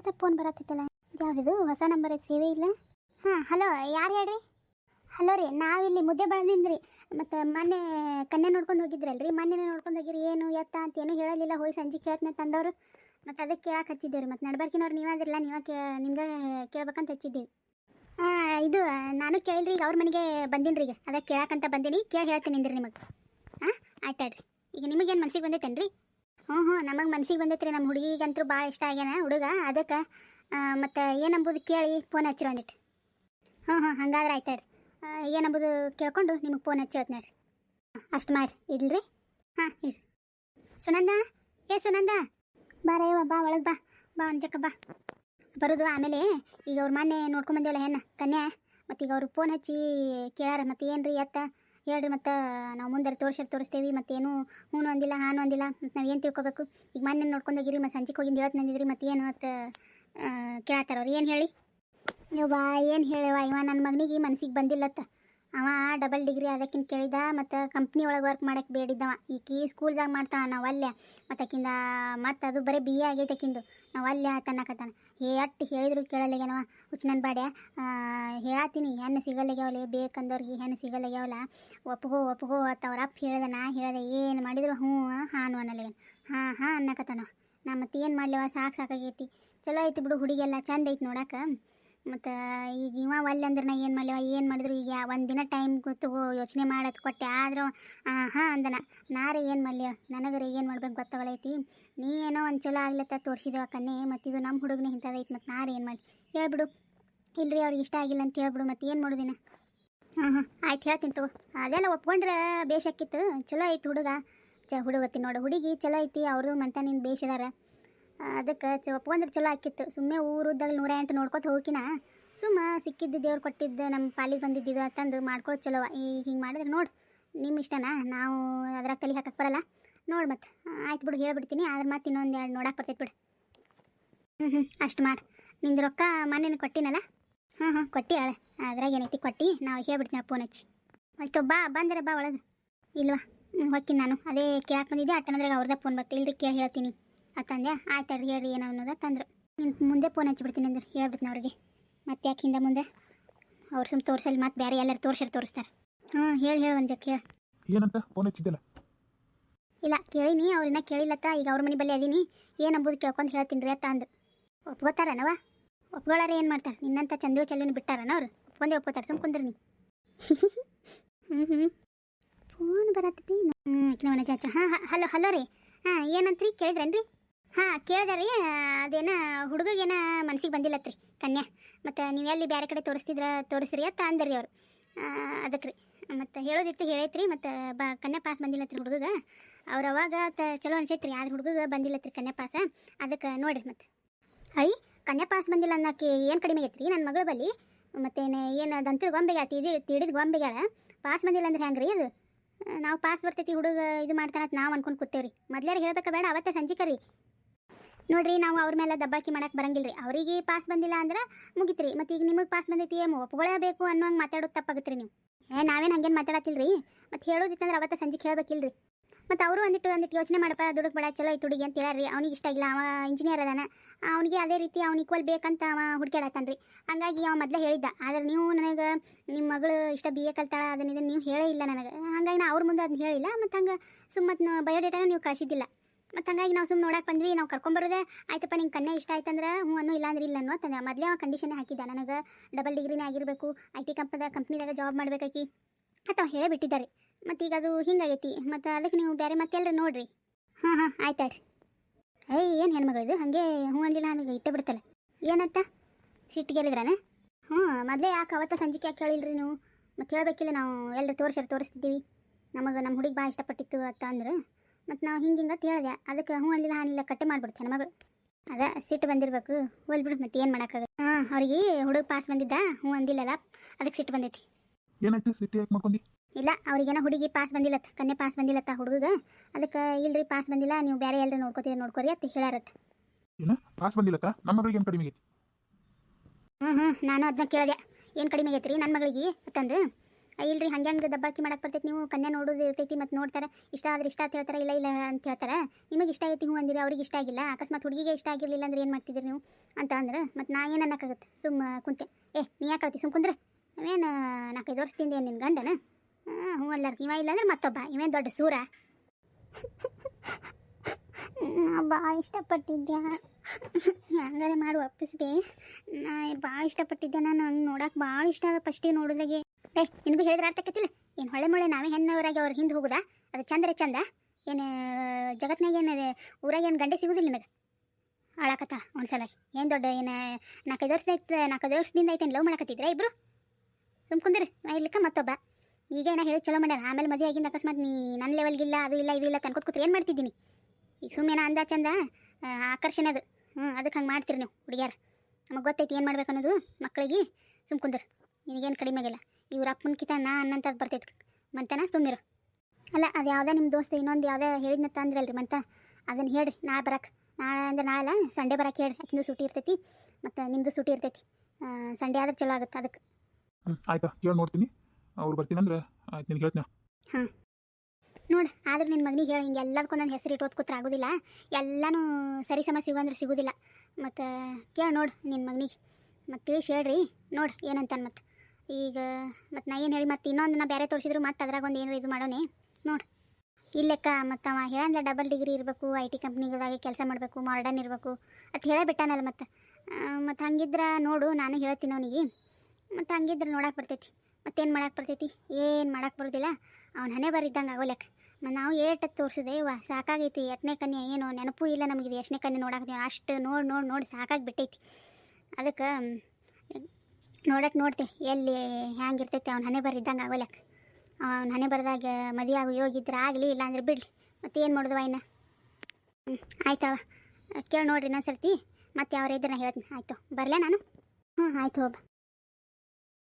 ಯಾರ್ದ ಫೋನ್ ಬರತ್ತಿತ್ತಲ್ಲ? ಯಾವ್ದು ಹೊಸ ನಂಬರ್ ಸೇವೆ ಇಲ್ಲ? ಹಾಂ ಹಲೋ ಯಾರು ಹೇಳ್ರಿ? ಹಲೋ ರೀ, ನಾವಿಲ್ಲಿ ಮುದ್ದೆ ಬಳದಿಂದ್ರಿ ಮತ್ತು ಮೊನ್ನೆ ಕನ್ಯೆ ನೋಡ್ಕೊಂಡು ಹೋಗಿದ್ರಲ್ರಿ? ಮೊನ್ನೆ ನೋಡ್ಕೊಂಡು ಹೋಗಿರಿ, ಏನು, ಎತ್ತ ಅಂತ ಏನು ಹೇಳಲಿಲ್ಲ. ಹೋಗಿ ಸಂಜೆ ಕೇಳ್ತನೆ ತಂದವರು. ಮತ್ತು ಅದಕ್ಕೆ ಕೇಳಕ್ಕೆ ಹಚ್ಚಿದ್ದೇವೆ ಮತ್ತು ನಡ್ಬರ್ಕಿನವ್ರು ನೀವಾದ್ರಲ್ಲ ನೀವೇ ಕೇ, ನಿಮ್ಗೆ ಕೇಳ್ಬೇಕಂತ ಹಚ್ಚಿದ್ದೀವಿ. ಇದು, ನಾನು ಕೇಳಿಲ್ರಿ ಈಗ ಅವ್ರ ಮನೆಗೆ ಬಂದೀನಿ ಈಗ. ಅದಕ್ಕೆ ಕೇಳಕ್ಕಂತ ಬಂದೀನಿ. ಕೇಳಿ ಹೇಳ್ತೀನಿ ನಿಂದ್ರಿ ನಿಮಗೆ. ಹಾಂ ಆಯ್ತಾಡ್ರಿ ಈಗ ನಿಮಗೇನು ಮನ್ಸಿಗೆ ಬಂದೈತೇನ್ರಿ? ಹ್ಞೂ ಹ್ಞೂ ನಮಗೆ ಮನ್ಸಿಗೆ ಬಂದೈತ್ರಿ ನಮ್ಮ ಹುಡುಗಿಗಂತೂ ಭಾಳ ಇಷ್ಟ ಆಗ್ಯಾನ ಹುಡುಗ, ಅದಕ್ಕೆ ಮತ್ತು ಏನಂಬುದು ಕೇಳಿ ಫೋನ್ ಹಚ್ಚಿರೋ ಅಂದಿತ್ತು ಹ್ಞೂ ಹ್ಞೂ ಹಂಗಾದ್ರೆ ಆಯ್ತು ರೀ ಏನಂಬುದು ಕೇಳ್ಕೊಂಡು ನಿಮಗೆ ಫೋನ್ ಹಚ್ಚಿ ಹೇಳ್ತೀನಿ ನೋಡ್ರಿ. ಅಷ್ಟು ಮಾಡಿರಿ ಇಡ್ಲಿ ಹಾಂ, ಇಡ್ರಿ. ಸುನಂದ, ಏ ಸುನಂದ, ಬಾ ಬಾ, ಒಳಗೆ ಬಾ ಬಾ ಅಂಜಕ್ಕ, ಬಾ. ಬರೋದು ಆಮೇಲೆ, ಈಗ ಅವ್ರ ಮೊನ್ನೆ ನೋಡ್ಕೊಂಬಂದೇವಲ್ಲ ಹೆಣ್ಣ, ಕನ್ಯಾ ಮತ್ತು ಈಗ ಫೋನ್ ಹಚ್ಚಿ ಕೇಳಾರ, ಮತ್ತೆ ಏನು ರೀ ಎತ್ತ? ಹೇಳ್ರಿ ಮತ್ತು, ನಾವು ಮುಂದೆ ತೋರಿಸಿ ತೋರಿಸ್ತೇವೆ, ಮತ್ತೇನು ಹ್ಞೂ ಅಂದಿಲ್ಲ, ಹಾನು ಅಂದಿಲ್ಲ, ಮತ್ತು ನಾವು ಏನು ತಿಳ್ಕೊಬೇಕು? ಈಗ ಮೊನ್ನೆ ನೋಡ್ಕೊಂಡೋಗಿರಿ ಮತ್ತು ಸಂಜೆಗೆ ಹೋಗಿ ಹೇಳತ್ ನಂದಿದ್ರಿ, ಮತ್ತು ಏನು ಮತ್ತು ಕೇಳ್ತಾರವ್ರು ಏನು ಹೇಳಿ? ಯವ್ವ, ಏನು ಹೇಳವ ಇವ? ನನ್ನ ಮಗನಿಗೆ ಮನಸ್ಸಿಗೆ ಬಂದಿಲ್ಲತ್ತ ಅವ ಡಬಲ್ ಡಿಗ್ರಿ ಅದಕ್ಕಿಂತ ಕೇಳಿದ ಮತ್ತು ಕಂಪ್ನಿ ಒಳಗೆ ವರ್ಕ್ ಮಾಡಕ್ಕೆ ಬೇಡಿದ್ದವ. ಈಕಿ ಸ್ಕೂಲ್ದಾಗ ಮಾಡ್ತಾಳ ನಾವು ಅಲ್ಲೇ ಮತ್ತು ಆಕಿಂದ ಮತ್ತು ಅದು ಬರೀ ಬಿ ಎ ಆಗೈತೆ ಆಕಿಂದು. ನಾವು ಅಲ್ಲೇ ತನ್ನಕತ್ತಾನ. ಏ ಅಟ್ಟು ಹೇಳಿದ್ರು ಕೇಳಲ್ಲೇನವ ಹುಚ್ಚ ನನ್ನ ಬಾಡ್ಯ ಹೇಳತ್ತೀನಿ ಹೆಣ್ಣು ಸಿಗಲ್ಲಾಗ್ಯಾವಲೆ ಬೇಕಂದವ್ರಿಗೆ ಹೆಣ್ಣು ಸಿಗಲ್ಲಾಗ್ಯಾವಲ್ಲ ಒಪ್ಗೋ ಒಪ್ಗೋ ಅಂತ ಅವ್ರ ಅಪ್ಪ ಹೇಳ್ದೆ, ನಾ ಹೇಳ್ದೆ, ಏನು ಮಾಡಿದ್ರು? ಹ್ಞೂ ಹಾನು ಅನ್ನಲ್ಲೇನು ಹಾಂ ಹಾಂ ಅನ್ನಕತ್ತಾನ ನಾ ಮತ್ತೇನು ಮಾಡ್ಲಿವ ಸಾಕು ಸಾಕಾಗೈತಿ. ಚಲೋ ಐತಿ ಬಿಡು ಹುಡುಗೆಲ್ಲ ಚಂದ ಐತಿ ನೋಡಕ್ಕೆ ಮತ್ತು ಈಗ ಇವ ಒಲ್ಲೆ ಅಂದ್ರೆ ನಾ ಏನು ಮಾಡ್ಲಿವ ಏನು ಮಾಡಿದ್ರು, ಈಗ ಒಂದು ದಿನ ಟೈಮ್ ಗೊತ್ತು ಯೋಚನೆ ಮಾಡೋದು ಕೊಟ್ಟೆ. ಆದರೂ ಹಾಂ ಅಂದನ ನಾರೇ ಏನು ಮಾಡ್ಲಿ ನನಗರ ಏನು ಮಾಡ್ಬೇಕು ಗೊತ್ತಾಗಲೈತಿ. ನೀ ಏನೋ ಒಂದು ಚಲೋ ಆಗ್ಲತ್ತ ತೋರಿಸಿದ್ವ ಮತ್ತು ಇದು ನಮ್ಮ ಹುಡುಗನೇ ಇಂಥದೈತಿ ಮತ್ತು ನಾರೇ ಏನು ಮಾಡಿ ಹೇಳ್ಬಿಡು. ಇಲ್ರಿ ಅವ್ರಿಗೆ ಇಷ್ಟ ಆಗಿಲ್ಲ ಅಂತ ಹೇಳ್ಬಿಡು ಮತ್ತು ಏನು ಮಾಡೋದಿನ? ಹಾಂ ಹಾಂ, ಆಯ್ತು ಹೇಳ್ತೀನಿ ತಗೋ. ಅದೆಲ್ಲ ಒಪ್ಕೊಂಡ್ರೆ ಬೇಷಕ್ಕಿತ್ತು ಚಲೋ ಐತಿ ಹುಡುಗ. ಚ ಹುಡುಗತ್ತಿ ನೋಡು, ಹುಡುಗಿ ಚಲೋ ಐತಿ ಅವರು ನಿನ್ನ ಬೇಷದಾರ ಅದಕ್ಕೆ ಚ ಅಂದ್ರೆ ಚಲೋ ಆಕಿತ್ತು. ಸುಮ್ಮನೆ ಊರುದ್ದಾಗ ನೂರ ಎಂಟು ನೋಡ್ಕೊತ ಹೋಗಿನ. ಸುಮ್ಮ ಸಿಕ್ಕಿದ್ದು ದೇವ್ರು ಕೊಟ್ಟಿದ್ದು ನಮ್ಮ ಪಾಲಿಗೆ ಬಂದಿದ್ದು ಅಂತಂದು ಮಾಡ್ಕೊಳ್ಳೋದು ಚಲೋ. ಈಗ ಹಿಂಗೆ ಮಾಡಿದ್ರೆ ನೋಡು ನಿಮ್ಮ ಇಷ್ಟನಾ? ನಾವು ಅದ್ರಾಗ ತಲೆ ಹಾಕಕ್ಕೆ ಬರಲ್ಲ. ನೋಡಿ ಮತ್ತೆ. ಆಯ್ತು ಬಿಡು, ಹೇಳ್ಬಿಡ್ತೀನಿ. ಆದ್ರೆ ಮತ್ತೆ ಇನ್ನೊಂದು ಎರಡು ನೋಡಕ್ಕೆ ಬರ್ತೈತೆ ಬಿಡು. ಹ್ಞೂ ಹ್ಞೂ ಅಷ್ಟು ಮಾಡಿ. ನಿಂದು ರೊಕ್ಕ ಮನೇನ ಕೊಟ್ಟಿನಲ್ಲ? ಹಾಂ ಹಾಂ, ಕೊಟ್ಟಿ ಅಳೆ ಅದ್ರಾಗ ಏನೈತಿ ಕೊಟ್ಟು, ನಾವು ಹೇಳ್ಬಿಡ್ತೀನಿ ಫೋನ್ ಹಚ್ಚಿ. ಅಷ್ಟು ಬಾ, ಬಂದರೆ ಬಾ ಒಳಗೆ. ಇಲ್ವಾ? ಹೊಕ್ಕಿನಿ ನಾನು. ಅದೇ ಕೇಳಕ್ಕೆ ಬಂದಿದ್ದೆ, ಅಟ್ಟನದ್ರಾಗ ಅವ್ರದ್ದೇ ಫೋನ್ ಬರ್ತೀನಿ ಇಲ್ರಿ ಕೇಳಿ, ಹೇಳ್ತೀನಿ. ಅಂತಂದೆ ಆಯ್ತು ಅಡ್ರಿ ಹೇಳ್ರಿ ಏನೋ ಅನ್ನೋದ ತಂದ್ರು. ನಿನ್ ಮುಂದೆ ಫೋನ್ ಹಚ್ಚಿಬಿಡ್ತೀನಿ ಅಂದ್ರೆ ಹೇಳ್ಬಿಡ್ತೀನಿ ಅವ್ರಿಗೆ. ಮತ್ತೆ ಯಾಕೆ ಹಿಂದೆ ಮುಂದೆ? ಅವ್ರು ಸುಮ್ಮ ತೋರ್ಸಲ್ಲಿ ಮತ್ತೆ ಬೇರೆ ಎಲ್ಲರೂ ತೋರ್ಸ್ಯಾರ ತೋರಿಸ್ತಾರೆ. ಹ್ಞೂ ಹೇಳಿ ಹೇಳಿ ಒಂದು ಜಕ್ ಹೇಳಿ. ಏನಂತ? ಫೋನ್ ಹಚ್ಚಿದ್ದಲ್ಲ? ಇಲ್ಲ ಕೇಳಿನಿ ಅವ್ರನ್ನ ಕೇಳಿಲ್ಲತ್ತ ಈಗ ಅವ್ರ ಮನೆ ಬಲ್ಲಿ ಅದೀನಿ. ಏನಂಬುದು ಕೇಳ್ಕೊಂಡು ಹೇಳ್ತೀನಿ ರೀ ಅತ್ತ ಅಂದ್ರು ಒಪ್ಕೋತಾರನವ ಒಪ್ಕೊಳ್ಳಾರ ಏನು ಮಾಡ್ತಾರೆ? ನಿನ್ನಂಥ ಚಂದು ಚಲುವಿನ ಬಿಟ್ಟಾರನ ಅವ್ರು? ಒಪ್ಕೊಂದೇ ಒಪ್ಕೋತಾರೆ ಸುಮ್ ಕುಂದ್ರಿ ನೀ. ಹ್ಞೂ ಹ್ಞೂ ಫೋನ್ ಬರತ್ತೈತಿ. ಹ್ಞೂ ಚಾಚು. ಹಾಂ ಹಲೋ ಹಲೋ ರೀ. ಹಾಂ ಏನಂತ್ರಿ? ಕೇಳಿದ್ರೇನ್ರಿ? ಹಾಂ ಕೇಳಿದೆ ರೀ ಅದೇನ ಹುಡುಗಗೇನ ಮನ್ಸಿಗೆ ಬಂದಿಲ್ಲತ್ರಿ, ಕನ್ಯಾ. ಮತ್ತು ನೀವು ಎಲ್ಲಿ ಬೇರೆ ಕಡೆ ತೋರಿಸ್ತಿದ್ರ, ತೋರಿಸ್ರಿ ಅಂತ ಅಂದ್ರಿ ಅವ್ರು. ಅದಕ್ಕೆ ರೀ ಮತ್ತು ಹೇಳೋದಿತ್ತು ಹೇಳೈತ್ರಿ, ಮತ್ತು ಬ, ಕನ್ಯಾ ಪಾಸ್ ಬಂದಿಲ್ಲತ್ರಿ ಹುಡುಗಗ. ಅವ್ರು ಅವಾಗ ತ, ಚಲೋ ಅನ್ಸೈತ್ರಿ, ಆದ್ರೆ ಹುಡುಗಗ ಬಂದಿಲ್ಲತ್ರಿ ಕನ್ಯಾ ಪಾಸ. ಅದಕ್ಕೆ ನೋಡಿರಿ ಮತ್ತೆ. ಐ, ಕನ್ಯಾ ಪಾಸ್ ಬಂದಿಲ್ಲ ಅನ್ನೋಕೆ ಏನು ಕಡಿಮೆ ಆಗೈತ್ರಿ ನನ್ನ ಮಗಳ ಬಳಿ ಮತ್ತೇನು ಏನು ದಂತ್ರ ಗೊಂಬೆಗೆ ಇದು ತಿಡಿದ ಗೊಂಬೆಗಳ ಪಾಸ್ ಬಂದಿಲ್ಲ ಅಂದ್ರೆ ಹೆಂಗೆ ರೀ ಅದು? ನಾವು ಪಾಸ್ ಬರ್ತೈತಿ, ಹುಡುಗ ಇದು ಮಾಡ್ತಾನಂತ ನಾವು ಅನ್ಕೊಂಡು ಕೂತೇವ್ರಿ. ಮೊದ್ಲಾರ ಹೇಳ್ಬೇಕಾ ಬೇಡ, ಅವತ್ತೇ ಸಂಜಿಕ ರೀ ನೋಡ್ರಿ ನಾವು ಅವ್ರ ಮೇಲೆ ದಬ್ಬಾಕಿ ಮಾಡಕ್ಕೆ ಬರಂಗಿಲ್ಲ ರೀ ಅವರಿಗೆ ಪಾಸ್ ಬಂದಿಲ್ಲ ಅಂದ್ರೆ ಮುಗಿತ್ರಿ. ಮತ್ತು ಈಗ ನಿಮಗೆ ಪಾಸ್ ಬಂದೈತಿ ಏನು ಒಪ್ಕೊಳ್ಳೇಬೇಕು ಅನ್ನೋಂಗೆ ಮಾತಾಡೋದು ತಪ್ಪಾಗುತ್ತೆ ರೀ ನೀವು. ಏ, ನಾವೇನು ಹಂಗೇನು ಮಾತಾಡತ್ತಿಲ್ಲ ರೀ ಮತ್ತು ಹೇಳೋದಿತ್ತಂದ್ರೆ ಅವತ್ತ ಸಂಜೆ ಕೇಳ್ಬೇಕಿಲ್ರಿ. ರೀ ಮತ್ತು ಅವರು ಒಂದಿಟ್ಟು ಒಂದಿಟ್ಟು ಯೋಚನೆ ಮಾಡಪ್ಪ, ದುಡುಕ್ ಬೇಡ, ಚಲೋ ಐತಿ ಹುಡುಗಿ ಅಂತ ಹೇಳ್ರಿ ಅವ್ನಿಗೆ ಇಷ್ಟ ಇಲ್ಲ ಅವ ಇಂಜಿನಿಯರ್ ಅದಾನ. ಅವನಿಗೆ ಅದೇ ರೀತಿ ಅವ್ನು ಈಕ್ವಲ್ ಬೇಕಂತ ಅವ ಹುಡ್ಕ್ಯಾಡತ್ತಾನ ರೀ ಹಂಗಾಗಿ ಅವ ಮೊದಲೇ ಹೇಳಿದ್ದ. ಆದ್ರೆ ನೀವು ನನಗೆ ನಿಮ್ಮ ಮಗಳು ಇಷ್ಟ ಬಿ ಎ ಕಲ್ತಾಳ, ಅದನ್ನ ನೀವು ಹೇಳೇ ಇಲ್ಲ ನನಗೆ. ಹಂಗಾಗಿ ನಾ ಅವ್ರ ಮುಂದೆ ಅದನ್ನ ಹೇಳಿಲ್ಲ. ಮತ್ತು ಹಂಗೆ ಸುಮ್ಮನೆ ಬಯೋಡೇಟಾನ ನೀವು ಕಳಿಸಿದ್ದಿಲ್ಲ. ಮತ್ತು ಹಂಗಾಗಿ ನಾವು ಸುಮ್ಮನೆ ನೋಡಕ್ಕೆ ಬಂದ್ವಿ, ನಾವು ಕರ್ಕೊಂಬರೋದೇ ಆಯ್ತಪ್ಪ, ನಿಂಗೆ ಕನ್ನೆ ಇಷ್ಟ ಆಯ್ತಂದ್ರೆ ಹ್ಞೂ ಅನ್ನೋ ಇಲ್ಲ ಅಂದ್ರೆ ಇಲ್ಲ ಅನ್ನೋ ತಂದೆ ಮೊದಲೇ ಅವ ಕಂಡೀಷನ್ ಹಾಕಿದ್ದ, ನನಗೆ ಡಬಲ್ ಡಿಗ್ರಿನೇ ಆಗಿರಬೇಕು ಐ ಟಿ ಕಂಪ್ನಿದ ಕಂಪ್ನಿದಾಗ ಜಾಬ್ ಮಾಡಬೇಕಾಕಿ ಅಥವಾ ಹೇಳೇ ಬಿಟ್ಟಿದ್ದಾರೆ. ಮತ್ತು ಈಗ ಅದು ಹಿಂಗಾಗೈತಿ ಮತ್ತು ಅದಕ್ಕೆ ನೀವು ಬೇರೆ ಮತ್ತೆ ಎಲ್ಲರೂ ನೋಡ್ರಿ. ಹಾಂ ಹಾಂ, ಆಯ್ತು ಆಡ್ರಿ ಏಯ್, ಏನು ಹೆಣ್ಮಗಳಿದು ಹಾಗೆ ಹ್ಞೂ ಅಂದಿಲ್ಲ ನನಗೆ ಇಟ್ಟೆ ಬಿಡ್ತಲ್ಲ. ಏನಂತ ಸಿಟ್ಟಿಗೆರಿದ್ರಾನೆ ಹ್ಞೂ, ಮೊದಲೇ ಯಾಕೆ ಅವತ್ತ ಸಂಜಿಕೆ ಯಾಕೆ ಹೇಳಿಲ್ರಿ ನೀವು? ಮತ್ತು ಹೇಳಬೇಕಿಲ್ಲ ನಾವು ಎಲ್ಲರೂ ತೋರಿಸ್ಯಾರ ತೋರಿಸ್ತಿದ್ದೀವಿ. ನಮಗೆ ನಮ್ಮ ಹುಡುಗಿ ಭಾಳ ಇಷ್ಟಪಟ್ಟಿತ್ತು ಅಂತ ಅಂದ್ರೆ. ಮತ್ತು ನಾವು ಹಿಂಗೆ ಹಿಂಗೆ ಅಂತ ಹೇಳಿದೆ. ಅದಕ್ಕೆ ಹ್ಞೂ ಅಲ್ಲಿಲ್ಲ ಹಾನಿಲ್ಲ ಕಟ್ಟೆ ಮಾಡಿಬಿಡ್ತೆ ಮಗಳು. ಅದ ಸಿಟ್ಟು ಬಂದಿರಬೇಕು. ಹೋಲ್ ಬಿಡು ಮತ್ತೆ ಏನು ಮಾಡೋಕ್ಕಾಗತ್ತೆ ಹಾಂ ಅವ್ರಿಗೆ ಹುಡುಗ ಪಾಸ್ ಬಂದಿದ್ದ ಹ್ಞೂ ಅಂದಿಲ್ಲಲ್ಲ ಅದಕ್ಕೆ ಸಿಟ್ಟು ಬಂದೈತಿ. ಏನಾಯ್ತು? ಸಿಟಿ ಯಾಕೆ ಮಾಡ್ಕೊಂಡಿ? ಇಲ್ಲ ಅವ್ರಿಗೇನೋ ಹುಡುಗಿ ಪಾಸ್ ಬಂದಿಲ್ಲತ್ತ ಕನ್ಯೆ ಪಾಸ್ ಬಂದಿಲ್ಲತ್ತ ಹುಡುಗ ಅದಕ್ಕೆ ಇಲ್ರಿ ಪಾಸ್ ಬಂದಿಲ್ಲ ನೀವು ಬೇರೆ ಎಲ್ಲರೂ ನೋಡ್ಕೋತೀರಿ ನೋಡ್ಕೊರಿ ಅಂತ ಹೇಳಾರತ್ತ ಏನ? ಪಾಸ್ ಬಂದಿಲ್ಲತ್ತ? ನಮ್ಮ ಮಗಳಿಗೆ ಏನು ಕಡಿಮೆ ಆಗೈತಿ? ಹ್ಞೂ ಹ್ಞೂ ನಾನು ಅದನ್ನ ಕೇಳಿದೆ. ಏನು ಕಡಿಮೆ ಆಗೈತೆ ರೀ ನನ್ನ ಮಗಳಿಗೆ ಅಂತಂದು ಇಲ್ರಿ, ಹಂಗೆ ದಬ್ಬಾಕಿ ಮಾಡಕ್ಕೆ ಬರ್ತೈತಿ, ನೀವು ಕನ್ಯಾ ನೋಡೋದು ಇರ್ತೈತಿ ಮತ್ತು ನೋಡ್ತಾರೆ, ಇಷ್ಟ ಆದ್ರೆ ಇಷ್ಟ ಅಂತ ಹೇಳ್ತಾರೆ, ಇಲ್ಲ ಇಲ್ಲ ಅಂತ ಹೇಳ್ತಾರೆ, ನಿಮಗೆ ಇಷ್ಟ ಐತಿ ಹ್ಞೂ ಅಂದಿರಿ, ಅವ್ರಿಗೆ ಇಷ್ಟ ಆಗಿಲ್ಲ, ಅಕಸ್ಮಾತ್ ಹುಡುಗಿಗೆ ಇಷ್ಟ ಆಗಿರಲಿಲ್ಲ ಅಂದ್ರೆ ಏನು ಮಾಡ್ತಿದ್ರಿ ನೀವು ಅಂತ ಅಂದ್ರೆ ಮತ್ತು ನಾ ಏನು ಅನ್ನಕ್ಕಾಗತ್ತೆ ಸುಮ್ಮ ಕುಂತೆ ಏ, ನೀ ಯಾಕೆ ಕಳ್ತಿ, ಸುಮ್ ಕುಂದ್ರೆ, ಅವೇನು ನಾಲ್ಕೈದು ವರ್ಷದಿಂದ ಏನು ನಿನ್ನ ಗಂಡನ ಹ್ಞೂ ಅಲ್ಲಾರ ಇವ ಇಲ್ಲ ಅಂದ್ರೆ ಮತ್ತೊಬ್ಬ ಇವೇನು ದೊಡ್ಡ ಸೂರ. ಭಾಳ ಇಷ್ಟಪಟ್ಟಿದ್ದೆ. ಹಂಗಾರೆ ಮಾಡು ಒಪ್ಪಿಸ್ಬಿ ನಾ ಭಾಳ ಇಷ್ಟಪಟ್ಟಿದ್ದೆ, ನಾನು ಹಂಗೆ ನೋಡಕ್ಕೆ ಭಾಳ ಇಷ್ಟ ಫಸ್ಟಿಗೆ ನೋಡಿದ್ರಾಗೆ. ಏ, ನಿನಗೂ ಹೇಳಿದ್ರೆ ಅರ್ಥ ಆಕತಿಲ್ಲ ಏನು ಹೊಳೆ ಮೊಳೆ ನಾವೇ ಹೆಣ್ಣವರಾಗಿ ಅವ್ರ ಹಿಂದೆ ಹೋಗುದಾ? ಅದು ಚಂದ್ರೆ ಚಂದ. ಏನು ಜಗತ್ನಾಗ ಏನು ಊರಾಗ ಏನು ಗಂಡೆ ಸಿಗುದಿಲ್ಲ ನಿನಗೆ? ಹಾಳಾಕತ್ತ ಒಂದ್ಸಲ. ಏನು ದೊಡ್ಡ, ಏನು ನಾಲ್ಕೈದು ವರ್ಷದ ಐತೆ ನಾಲ್ಕೈದು ವರ್ಷದಿಂದ ಐತೆ ಲವ್ ಮಾಡಕತ್ತಿದ್ರೆ ಇಬ್ರು? ತುಂಬ್ಕೊಂಡ್ರಿ ಇರ್ಲಿಕ್ಕ ಮತ್ತೊಬ್ಬ. ಈಗ ಏನೋ ಹೇಳಿ, ಚಲೋ ಮಾಡ್ಯಾರ. ಆಮೇಲೆ ಮದುವೆ ಆಗಿಂದ ಅಕಸ್ಮಾತ್ ನೀ ನನ್ನ ಲೆವೆಲ್ಗಿಲ್ಲ ಅದು ಇಲ್ಲ, ಇದು ಇಲ್ಲ ತನ್ಕೊತ್ ಕೂತ್ರೆ ಏನು ಮಾಡ್ತಿದ್ದೀನಿ? ಈಗ ಸುಮ್ಮನೆ ಅಂದ ಚಂದ? ಆಕರ್ಷಣೆ ಅದು. ಹ್ಞೂ ಅದಕ್ಕೆ ಹಂಗೆ ಮಾಡ್ತೀರಿ ನೀವು ಹುಡುಗಿಯಾರ. ನಮಗೆ ಗೊತ್ತೈತಿ ಏನು ಮಾಡ್ಬೇಕು ಅನ್ನೋದು ಮಕ್ಕಳಿಗೆ ಸುಮ್ ಕುಂದ್ರ. ನಿನಗೇನು ಕಡಿಮೆ ಆಗಿಲ್ಲ. ಇವ್ರ ಅಪ್ಪನ ಕಿತ ನಾ ಅನ್ನಂಥದ್ದು ಬರ್ತೈತೆ. ಮಂತನ ಸುಮ್ಮಿರು ಅಲ್ಲ ಅದು ಯಾವುದೇ ನಿಮ್ಮ ದೋಸ್ತ ಇನ್ನೊಂದು ಯಾವುದೇ ಹೇಳಿದ್ನತ್ತ ಅಂದ್ರಲ್ರಿ ಮಂತ. ಅದನ್ನು ಹೇಳಿ ನಾಳೆ ಬರಕ್ಕೆ ನಾಳೆ ಅಂದ್ರೆ ನಾಳೆ ಸಂಡೆ ಬರಕ್ಕೆ ಹೇಳಿ ಅಕ್ಕಿಂದು ಸೂಟಿ ಇರ್ತೈತಿ ಮತ್ತು ನಿಮ್ಮದು ಸೂಟಿ ಇರ್ತೈತಿ. ಸಂಡೇ ಆದ್ರೆ ಚಲೋ ಆಗುತ್ತೆ ಅದಕ್ಕೆ ಹ್ಞೂ ಆಯ್ತಾ? ಕೇಳಿ ನೋಡ್ತೀನಿ. ಅವ್ರು ಬರ್ತೀನಂದ್ರೆ ಆಯ್ತು ನಿನಗೆ ಹೇಳ್ತೀನಿ. ನೋಡು ಆದ್ರೆ ನಿನ್ನ ಮಗನಿಗೆ ಹೇಳಿ ಹಿಂಗೆ ಎಲ್ಲದಕ್ಕೂ ನನ್ನ ಹೆಸರು ಇಟ್ಟು ಓದ್ಕೋತ್ರ ಆಗೋದಿಲ್ಲ. ಎಲ್ಲನೂ ಸರಿ ಸಮ ಸಿಗಂದ್ರೆ ಸಿಗೋದಿಲ್ಲ. ಮತ್ತು ಕೇಳಿ ನೋಡು ನಿನ್ನ ಮಗನಿಗೆ. ಮತ್ತು ತಿಳಿಸಿ ಹೇಳ್ರಿ. ನೋಡಿ ಏನಂತಾನೆ ಮತ್ತು ಈಗ ಮತ್ತು ನಾ ಏನು ಹೇಳಿ ಮತ್ತು ಇನ್ನೊಂದು ನಾ ಬೇರೆ ತೋರಿಸಿದ್ರು ಮತ್ತೆ ಅದ್ರಾಗ ಒಂದು ಏನು ಇದು ಮಾಡೋಣ. ನೋಡಿ. ಇಲ್ಲಕ್ಕ ಮತ್ತು ಅವ ಹೇಳಂದ್ರೆ ಡಬಲ್ ಡಿಗ್ರಿ ಇರಬೇಕು ಐ ಟಿ ಕಂಪ್ನಿಗಳಾಗಿ ಕೆಲಸ ಮಾಡಬೇಕು ಮಾಡರ್ನ್ ಇರಬೇಕು. ಅದು ಹೇಳೇ ಬಿಟ್ಟಾನಲ್ಲ ಮತ್ತು ಮತ್ತು ಹಂಗಿದ್ರೆ ನೋಡು, ನಾನು ಹೇಳ್ತೀನಿ ಅವನಿಗೆ. ಮತ್ತು ಹಂಗಿದ್ರೆ ನೋಡಕ್ಕೆ ಬರ್ತೈತಿ. ಮತ್ತೇನು ಮಾಡಕ್ಕೆ ಬರ್ತೈತಿ? ಏನು ಮಾಡಕ್ಕೆ ಬರೋದಿಲ್ಲ. ಅವ್ನು ಹಣೆ ಬರಿದ್ದಂಗೆ ಆಗೋಲೆಕ್ಕ ಮತ್ತು ನಾವು ಏಟ್ ತೋರಿಸಿದೆ ವಾ ಸಾಕಾಗೈತಿ. ಎಟ್ನೇ ಕನ್ಯೆ ಏನು, ನೆನಪು ಇಲ್ಲ ನಮಗೆ ಎಷ್ಟನೇ ಕನ್ಯೆ ನೋಡಕ್ಕೆ ಅಷ್ಟು ನೋಡಿ ನೋಡಿ ನೋಡಿ ಸಾಕಾಗಿ ಬಿಟ್ಟೈತಿ. ಅದಕ್ಕೆ ನೋಡಕ್ಕೆ ನೋಡ್ತೀವಿ ಎಲ್ಲಿ ಹ್ಯಾಂಗಿರ್ತೈತೆ ಅವ್ನ ಹಣೆ ಬರಿದ್ದಂಗೆ ಆಗೋಲ್ಯಾಕ. ಅವ್ನ ಹಣೆ ಬರೆದಾಗ ಮದುವೆ ಆಗೋ ಯೋಗಿದ್ರೆ ಆಗಲಿ, ಇಲ್ಲಾಂದ್ರೆ ಬಿಡಲಿ. ಮತ್ತೆ ಏನು ಮಾಡೋದು ಇನ್ನು ಹ್ಞೂ ಆಯ್ತವ ಕೇಳಿ ನೋಡ್ರಿ ಇನ್ನೊಂದು ಸರ್ತಿ ಮತ್ತೆ ಅವ್ರ ಇದ್ರೆ ಹೇಳ್ತೀನಿ. ಆಯಿತು. ಬರಲೇ ನಾನು? ಹ್ಞೂ ಆಯ್ತು ಹೋಗ